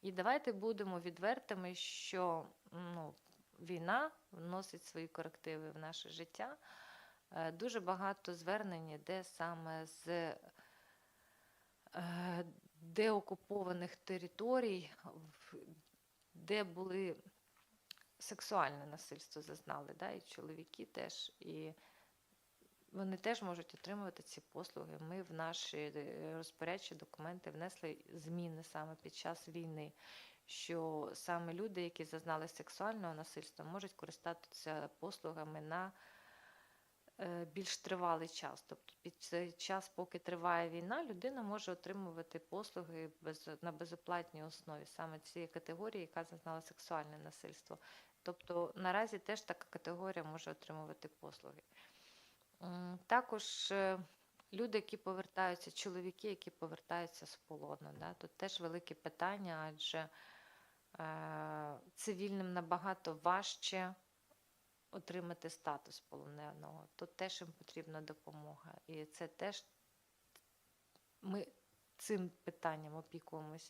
І давайте будемо відвертими, що ну, війна вносить свої корективи в наше життя. Е, Дуже багато звернень йде саме з е, деокупованих територій, де були сексуальне насильство зазнали, да, і чоловіки теж. І вони теж можуть отримувати ці послуги. Ми в наші е, розпорядчі документи внесли зміни саме під час війни, що саме люди, які зазнали сексуального насильства, можуть користатися послугами на е, більш тривалий час. Тобто під час, поки триває війна, людина може отримувати послуги без, на безоплатній основі, саме цієї категорії, яка зазнала сексуальне насильство. Тобто наразі теж така категорія може отримувати послуги. Також е, люди, які повертаються, чоловіки, які повертаються з полону, да, тут теж велике питання, адже е, цивільним набагато важче отримати статус полоненого. Тут теж їм потрібна допомога. І це теж ми цим питанням опікуємося